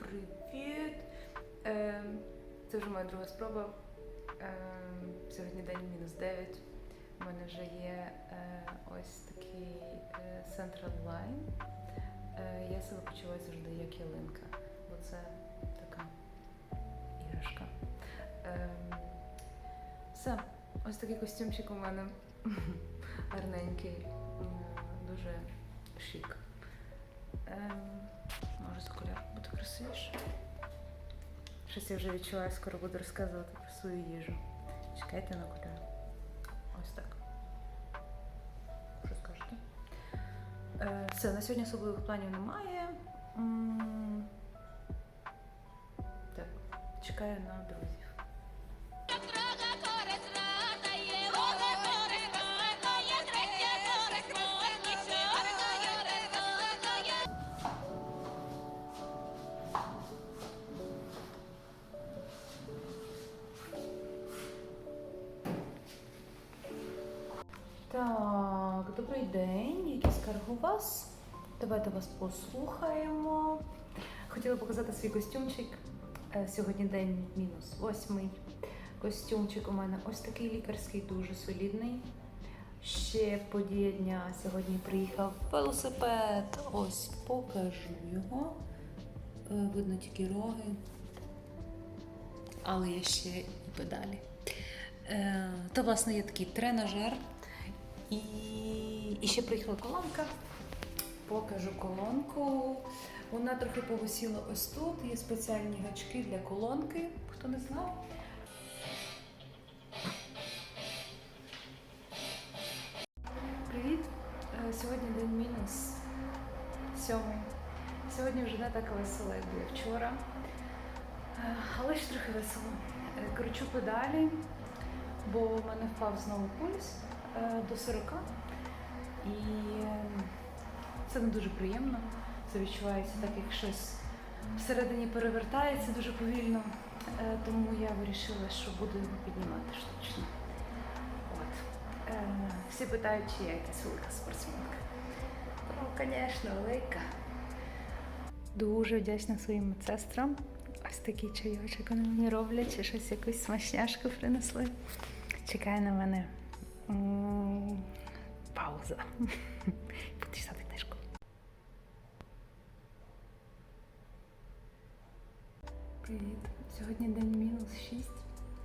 Привіт! Е, це вже моя друга спроба. Е, сьогодні день мінус 9. У мене вже є е, ось такий е, Central Line. Е, я себе почуваю завжди як ялинка, бо це така іграшка. Е, все, ось такий костюмчик у мене гарненький, дуже шик. Ем, може з окуляр буде красивіше. Щось я вже відчуваю, скоро буду розказувати про свою їжу. Чекайте на окуляри. Ось так. Що скажете? Е, все, на сьогодні особливих планів немає. Так, чекаю на друзів. Так, добрий день. Які скарги у вас? Давайте вас послухаємо. Хотіла показати свій костюмчик. Е, Сьогодні день мінус восьмий. Костюмчик у мене ось такий лікарський, дуже солідний. Ще подія дня сьогодні приїхав велосипед. Ось покажу його. Е, Видно тільки роги. Але є ще і педалі. Е, То, власне, є такий тренажер. І, і ще приїхала колонка. Покажу колонку. Вона трохи повисіла ось тут. Є спеціальні гачки для колонки, хто не знав. Привіт! Е, Сьогодні день мінус сьомий. Сьогодні вже не так весело, як було вчора. Е, Але ж трохи весело. Е, Кручу педалі, бо в мене впав знову пульс до 40. І е, це не дуже приємно. Це відчувається так, як щось всередині перевертається дуже повільно. Е, Тому я вирішила, що буду його піднімати штучно. От. Е, Всі питають, чи я якась велика спортсменка. Ну, звісно, велика. Дуже вдячна своїм медсестрам. Ось такий чайочок вони мені роблять, чи щось якусь смачняшку принесли. Чекає на мене пауза. Буду читати книжку. Привіт. Сьогодні день мінус 6.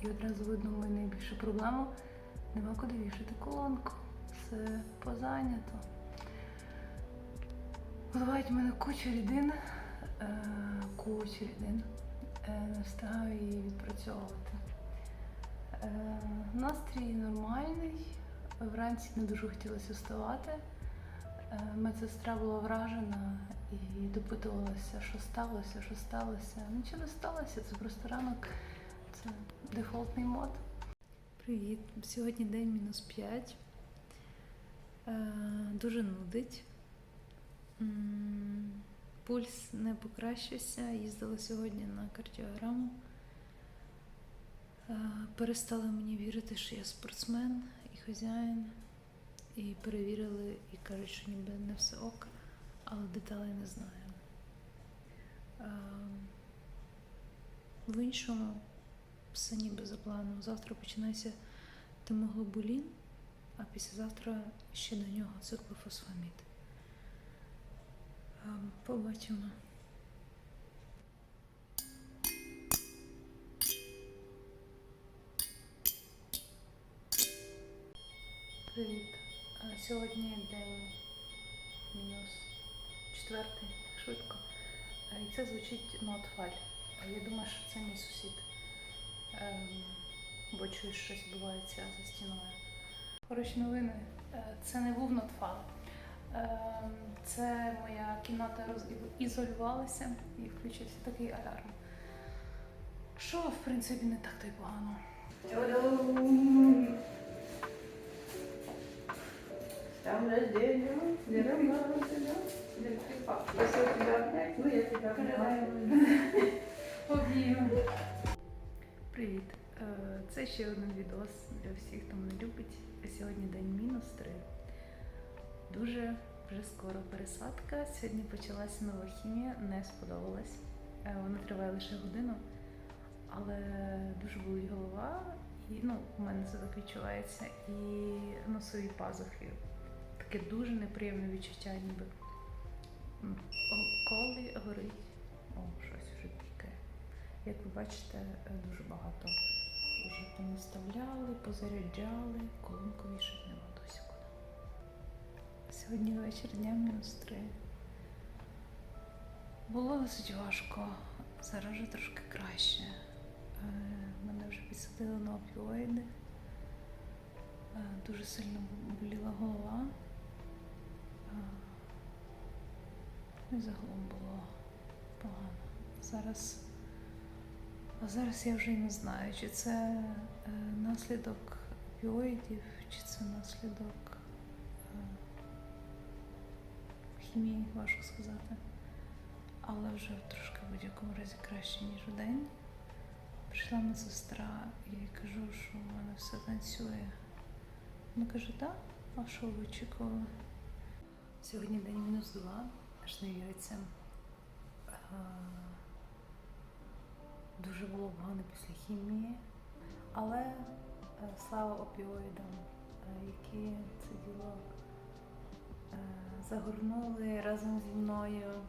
І одразу видно мою найбільшу проблему. Нема куди вішати колонку. Все позайнято. Вливають в мене кучу рідин, е, кучу рідин. Е, не встигаю її відпрацьовувати. Е, настрій нормальний. Вранці не дуже хотілося вставати. Е, медсестра була вражена і допитувалася, що сталося, що сталося. Нічого не сталося, це просто ранок, це дефолтний мод. Привіт! Сьогодні день мінус 5. Е, дуже нудить. Пульс не покращився. Їздила сьогодні на кардіограму. Е, Перестали мені вірити, що я спортсмен і хазяїн. І перевірили і кажуть, що ніби не все ок, але деталей не знаю. Е, В іншому все ніби за планом. Завтра починається тимоглобулін, а післязавтра ще до нього циклофосфамід. Е, Побачимо. Привіт. Сьогодні день мінус четвертий, швидко. І це звучить нотфаль. Я думаю, що це мій сусід. Ем, бо чую, що щось відбувається за стіною. Хороші новини. Е, Це не був нотфал. Ем, Це моя кімната розізолювалася і включився такий алярм. Що, в принципі, не так то й погано. Там рождения, не припав. Если я тебя обнять, ну я тебя обняла. Обійми. Привіт. Е, Це ще один відос для всіх, хто мене любить. Сьогодні день мінус 3. Дуже вже скоро пересадка. Сьогодні почалася нова хімія, не сподобалась. Е, Вона триває лише годину, але дуже болить голова, і ну, у мене це так відчувається. І носові пазухи. Таке дуже неприємне відчуття, ніби коли горить. О, щось вже пікає. Як ви бачите, е, дуже багато вже понаставляли, позаряджали, колонку вішати нема досі куди. Сьогодні вечір дня мінус три. Було досить важко. Зараз вже трошки краще. Е, Мене вже підсадили на опіоїди. Е, Дуже сильно боліла голова. Е, Ну загалом було погано. Зараз, а зараз я вже й не знаю, чи це е, наслідок опіоїдів, чи це наслідок е, хімії, важко сказати. Але вже трошки в будь-якому разі краще, ніж у день. Прийшла медсестра і кажу, що в мене все танцює. Вона каже, так, а що ви очікували? Сьогодні день мінус два, аж не. Е, Дуже було погано після хімії, але е, слава опіоїдам, е, які це діло загорнули разом зі мною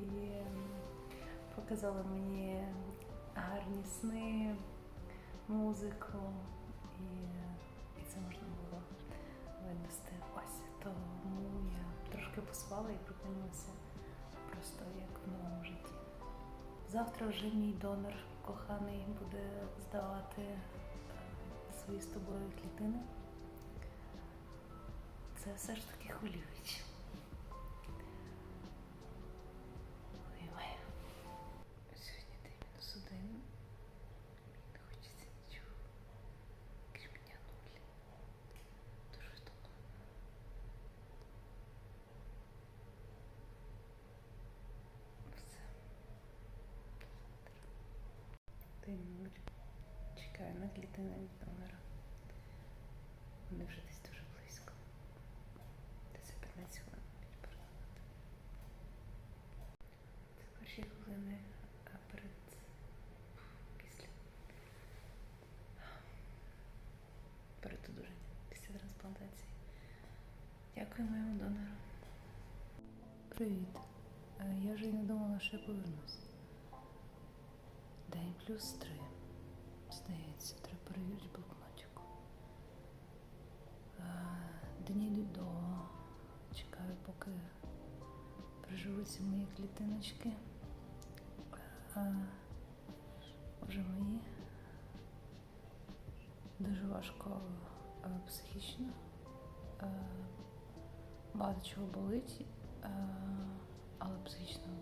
і показали мені гарні сни, музику, і трошки поспала і прокинулася просто як в новому житті. Завтра вже мій донор коханий буде здавати свої з тобою клітини. Це все ж таки хвилююче. Нуль. Чекаю на клітини від донора. Вони вже десь дуже близько. Десь за 15 хвилин будуть передавати. Це перші хвилини перед після. Перед одужанням, після трансплантації. Дякую моєму донору. Привіт. Е, Я вже не думала, що я повернусь. День плюс три. Здається, треба перевірити блокнотику. Е, Дні довго. Чекаю, поки приживуться мої клітиночки. Е, Вже мої. Дуже важко е, психічно. Багато чого болить, але психічно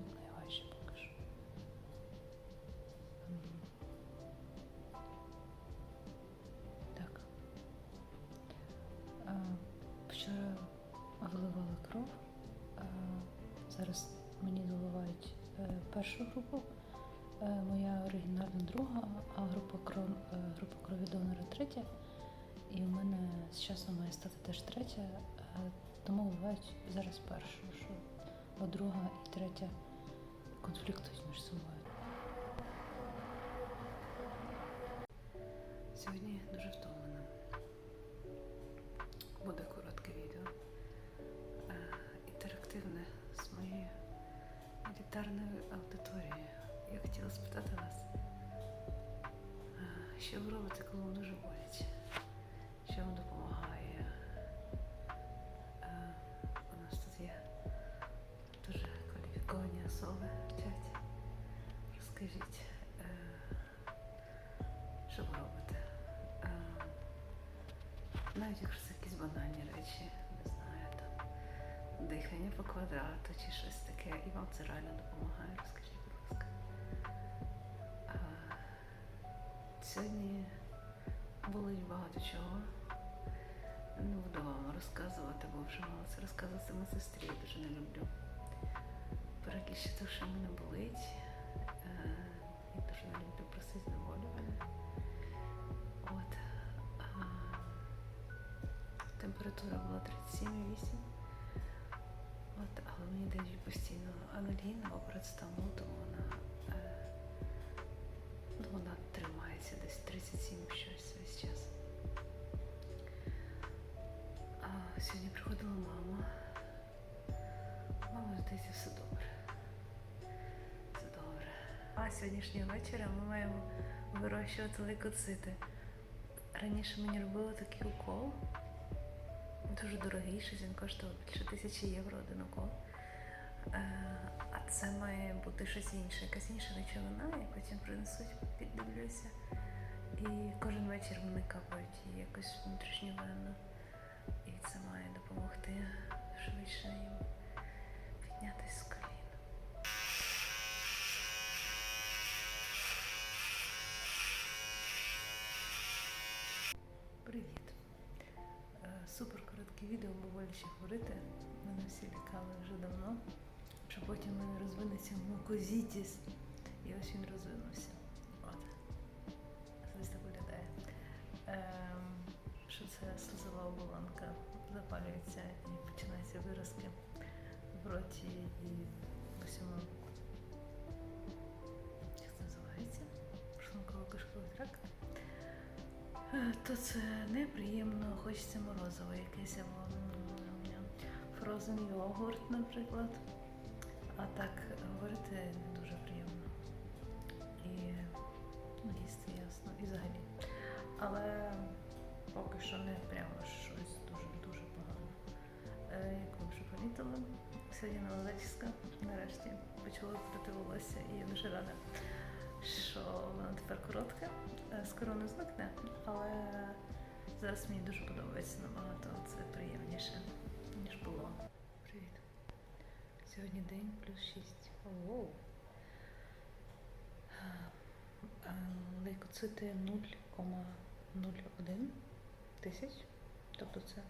Вчора виливали кров. Е, Зараз мені доливають е, першу групу. Е, Моя оригінальна друга, а група кров, група крові донора третя. І у мене з часом має стати теж третя, тому вливають зараз першу, що бо друга і третя конфліктують між собою. Сьогодні дуже втомлена. Елітарною аудиторією. Я хотіла спитати вас, що ви робите, коли вам дуже боляче? Що вам допомагає? У нас тут є дуже кваліфіковані особи в чаті. Розкажіть, що ви робите? Навіть якщо це якісь банальні речі, дихання по квадрату чи щось таке, і вам це реально допомагає, розкажіть, будь ласка. А, сьогодні болить багато чого. Не буду вам розказувати, бо вже мала це розказувати медсестрі, я дуже не люблю. Переліще того, що мене болить. Е, Я дуже не люблю просити знеболювання. От. Температура була 37,8 мені день постійно анальгін або процетамол, тому вона, е, ну, вона тримається десь 37 щось весь час. А Сьогодні приходила мама. Мама здається, все добре. Все добре. А сьогоднішнього вечора ми маємо вирощувати лейкоцити. Раніше мені робили такий укол. Дуже дорогий, щось він коштував більше тисячі євро один укол. Е, А це має бути щось інше, якась інша речовина, і потім принесуть, піддивлюся. І кожен вечір вони капають її якось внутрішньовенно. І це має допомогти швидше їм піднятися з колін. Привіт! Е, Супер коротке відео, бо боляче говорити. Мене всі лікали вже давно, що потім в мене розвинеться мукозітіс. І ось він розвинувся. От. Ось так виглядає. Ем, що це слизова оболонка запалюється і починаються виразки в роті і в усьому. Як це називається? Шлунково-кишковий тракт. Е, То це неприємно, хочеться морозиво якесь або фрозен йогурт, наприклад. А так говорити не дуже приємно. І ну, їсти ясно, і взагалі. Але поки що не прямо щось дуже-дуже погано. Е, Як ви вже помітили, сьогодні Новолечська нарешті почала вкрити волосся, і я дуже рада, що воно тепер коротке. Е, Скоро не зникне, але зараз мені дуже подобається набагато. Це приємніше, ніж було. Сьогодні день плюс 6. Оу. Лейкоцити 0,01 тисяч. Тобто це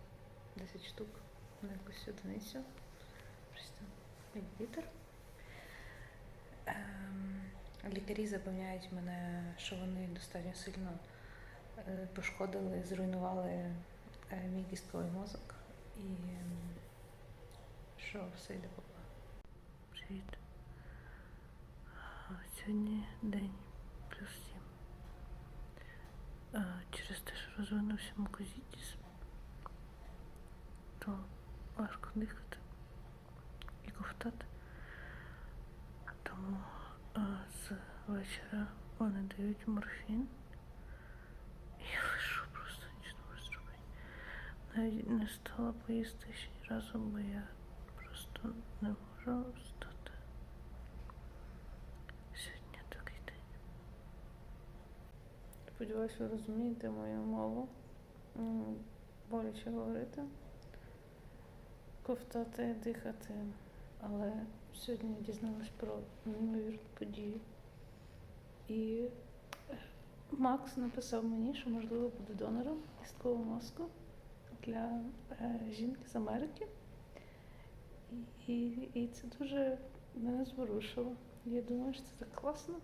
10 штук на якусь одиницю. Просто мілілітр. Ем, Лікарі запевняють мене, що вони достатньо сильно е, пошкодили, зруйнували е, мій кістковий мозок і ем, що все йде по. Привіт. А, Сьогодні день плюс сім. А, Через те, що розвинувся мукозітіс, то важко дихати і ковтати. Тому а, з вечора вони дають морфін. І я лишу просто нічого не можу зробити. Навіть не стала поїсти ще ні разу, бо я просто не можу встати. Сподіваюся, ви розумієте мою мову. Боляче говорити, ковтати, дихати. Але сьогодні я дізналась про неймовірну подію. І Макс написав мені, що можливо буде донором кісткового мозку для е, жінки з Америки. І, і це дуже мене зворушило. Я думаю, що це так класно.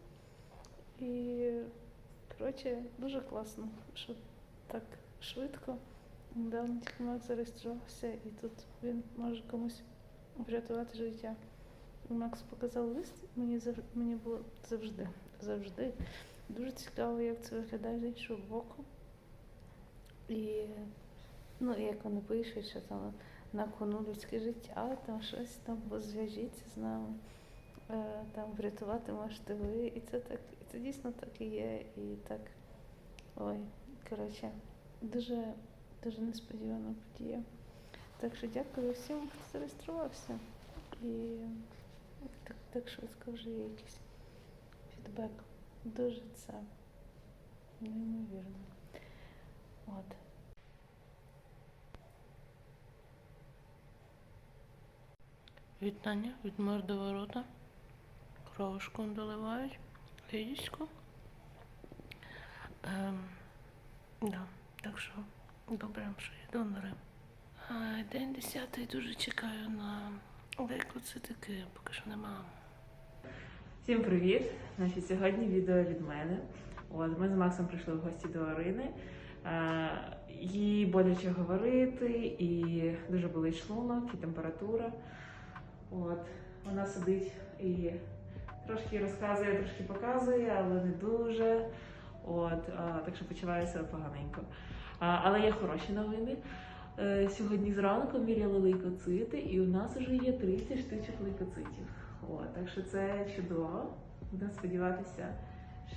І коротше, дуже класно, що так швидко. Недавно тільки Макс зареєструвався, і тут він може комусь врятувати життя. Макс показав лист, мені зав- мені було завжди, завжди дуже цікаво, як це виглядає з іншого боку. І ну, як вони пишуть, що там на кону людське життя, там щось там бо зв'яжіться з нами, е, там врятувати можете ви. І це так, це дійсно так і є. І так. Ой, коротше, дуже, дуже несподівана подія. Так що дякую всім, хто зареєструвався. І так, так швидко вже є якийсь фідбек. Дуже це неймовірно. От. Вітання від мордоворота. Кровушку доливають. Лідічку. Ем, да. Так що добре, що є донори. День 10 дуже чекаю на лейкоцитики, поки що нема. Всім привіт! Значить, сьогодні відео від мене. От, ми з Максом прийшли в гості до Арини. Їй боляче говорити, і дуже болить шлунок, і температура. От, вона сидить і трошки розказує, трошки показує, але не дуже. От, так що почуваю себе поганенько. Але є хороші новини. Е, Сьогодні зранку міряли лейкоцити, і у нас вже є 30 штучок лейкоцитів. От, так що це чудово. Будемо сподіватися,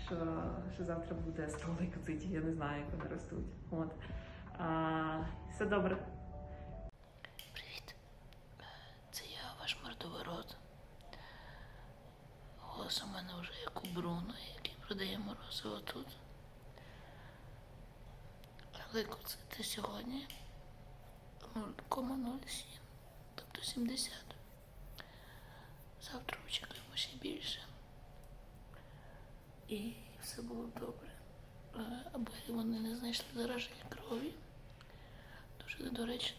що, що завтра буде 100 лейкоцитів. Я не знаю, як вони ростуть. От. А, все добре. Привіт. Це я, ваш мордоворот. Голос у мене вже як у Бруно, який продає морозиво тут. Але це сьогодні 0,07, тобто 70. Завтра очікуємо ще більше. І все було добре. Е, Аби вони не знайшли зараження крові. Дуже недоречно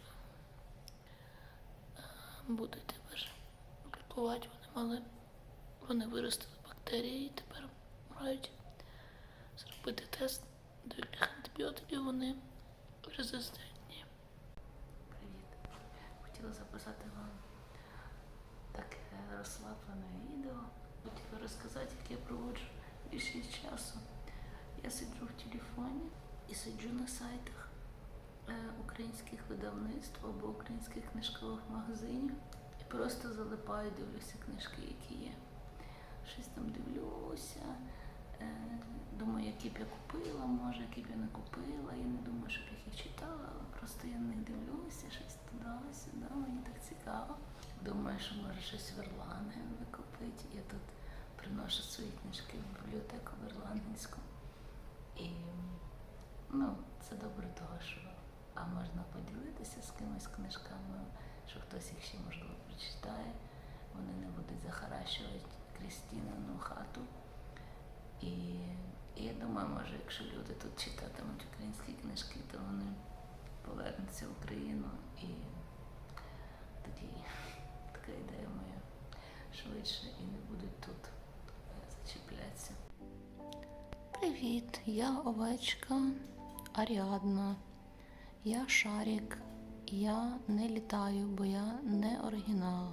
буде тепер лікувати. Вони мали, вони виростили бактерії і тепер мають зробити тест до яких антибіотиків вони резистентні. Привіт. Хотіла записати вам таке розслаблене відео. Хотіла розказати, як я проводжу більшість часу. Я сиджу в телефоні і сиджу на сайтах е, українських видавництв або українських книжкових магазинів і просто залипаю, дивлюся книжки, які є. Щось там дивлюся. е, Думаю, які б я купила, може, які б я не купила. Я не думаю, щоб їх читала, але просто я не дивлюся, щось туди, сюди, мені так цікаво. Думаю, що може щось Верлане викупити. Я тут приношу свої книжки в бібліотеку Верлангенську. І ну, це добре того, що а можна поділитися з кимось книжками, що хтось їх ще можливо прочитає. Вони не будуть захаращувати Крістінану хату. І, і я думаю, може, якщо люди тут читатимуть українські книжки, то вони повернуться в Україну і тоді така ідея моя швидше і не будуть тут е, зачіплятися. Привіт, я овечка Аріадна. Я шарик. Я не літаю, бо я не оригінал,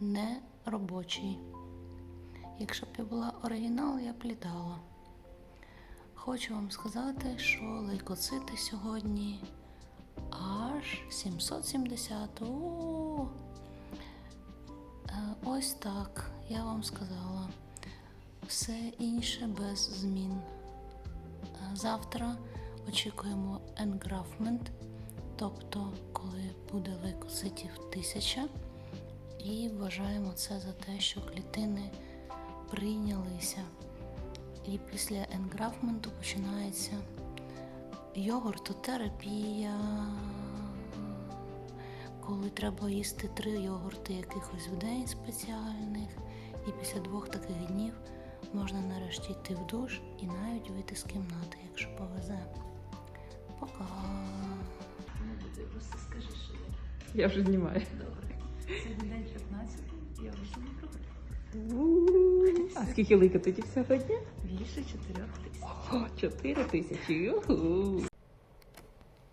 не робочий. Якщо б я була оригінал, я б літала. Хочу вам сказати, що лейкоцити сьогодні аж 770. О! Е, Ось так, я вам сказала. Все інше без змін. Е, Завтра очікуємо енграфмент, тобто коли буде лейкоцитів тисяча, і вважаємо це за те, що клітини прийнялися. І після енграфменту починається йогуртотерапія, коли треба їсти три йогурти якихось в день спеціальних, і після двох таких днів можна нарешті йти в душ і навіть вийти з кімнати, якщо повезе. Пока. Не буде, просто скажи, що я Я вже знімаю. добре. Сьогодні день 15, я вже не проходжу. А скільки лейкоцитів сьогодні? Більше 4 тисяч. О, 4 тисячі. Юху.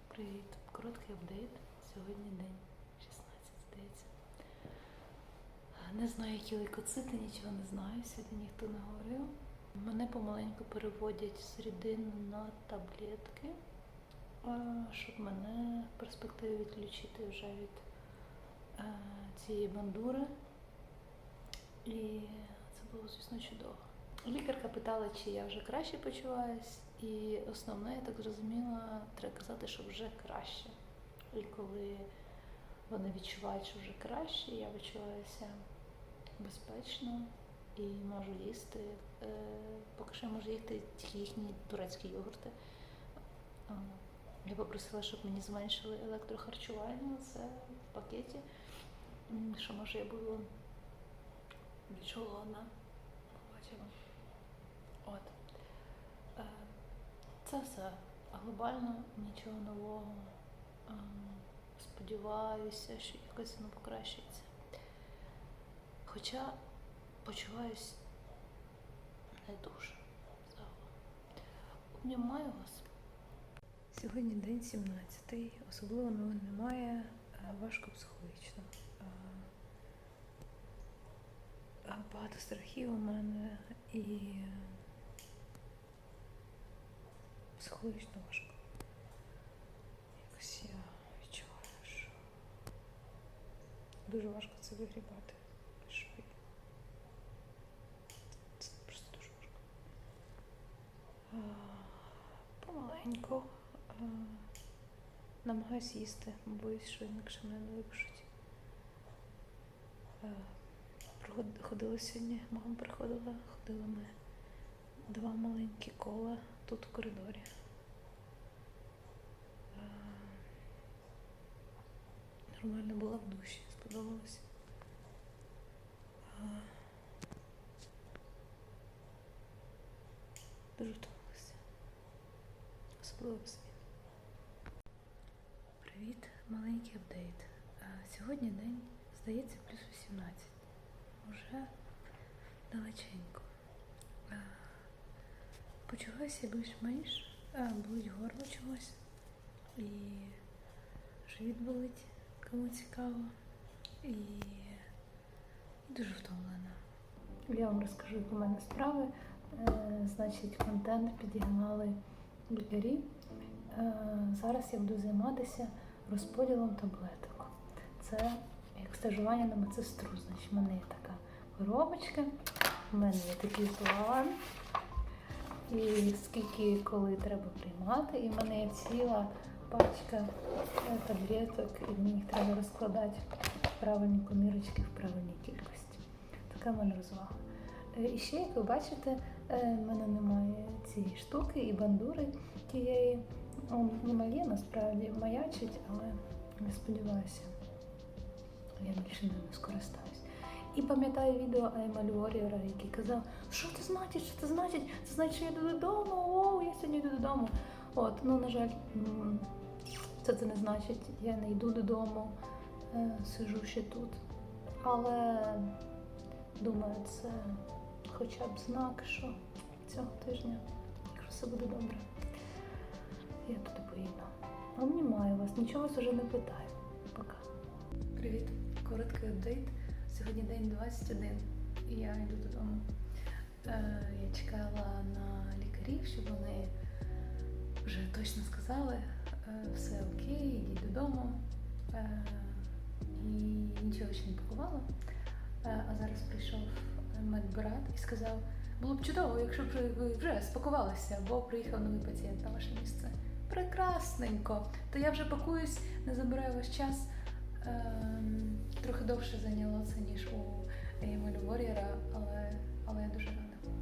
Привіт, короткий апдейт. Сьогодні день 16, здається. Не знаю, які лейкоцити, нічого не знаю. Сьогодні ніхто не говорив. Мене помаленьку переводять з рідин на таблетки, е, щоб мене в перспективі відключити вже від е, цієї бандури. І було, звісно, чудово. Лікарка питала, чи я вже краще почуваюсь, і основне, я так зрозуміла, треба казати, що вже краще. І коли вони відчувають, що вже краще, я відчуваюся безпечно і можу їсти. Е, поки що я можу їсти тільки їхні турецькі йогурти. Е, Я попросила, щоб мені зменшили електрохарчування, це в пакеті, що може я буду більш. От. Е, Це все. Глобально нічого нового. Ем, Сподіваюся, що якось воно покращиться. Хоча почуваюсь не дуже. Обнімаю вас. Сьогодні день 17, особливо новин немає, е, важко психологічно. Е, е, Багато страхів у мене і болить ножка. Якось я відчуваю, що дуже важко це вигрібати. Швидко. Це просто дуже важко. А, намагаюсь їсти, боюсь, що інакше мене не випишуть. Ходила сьогодні, мама приходила, ходили ми два маленькі кола тут в коридорі. Нормально була в душі, сподобалось. Е, Дуже втомилася. Особливо в сміт. Привіт, маленький апдейт. Сьогодні день, здається, плюс 18. Уже далеченько. Почуваюся більш-менш, болить горло чогось. І живіт болить, кому цікаво. І, дуже втомлена. Я вам розкажу, як у мене справи. Е, значить, контент підігнали лікарі. Е, зараз я буду займатися розподілом таблеток. Це як стажування на медсестру. Значить, в мене є така коробочка, в мене є такий план. І скільки коли треба приймати, і в мене є ціла пачка е, таблеток, і мені їх треба розкладати в правильні комірочки в правильній кількості. Така в мене розвага. Е, І ще, як ви бачите, е, в мене немає цієї штуки і бандури тієї. Ну, Вона є насправді маячить, але не сподіваюся, я більше не скористаюсь. І пам'ятаю відео Аймаль Warrior, який казав, що це значить, що це значить? Це значить, що я йду додому, оу, я сьогодні йду додому. От, ну, на жаль, це це не значить, я не йду додому, е, сижу ще тут. Але думаю, це хоча б знак, що цього тижня, якщо все буде добре, я туди поїду. Обнімаю вас, нічого вас уже не питаю. Пока. Привіт, короткий апдейт. Сьогодні день 21, і я йду додому. Е, я чекала на лікарів, щоб вони вже точно сказали, все окей, йдіть додому. Е, і нічого ще не пакувала. Е, А зараз прийшов медбрат і сказав, було б чудово, якщо б ви вже спакувалися, бо приїхав новий пацієнт на ваше місце. Прекрасненько. То я вже пакуюсь, не забираю ваш час. Ем, трохи довше зайняло це, ніж у Емелю Воріера, але, але я дуже рада.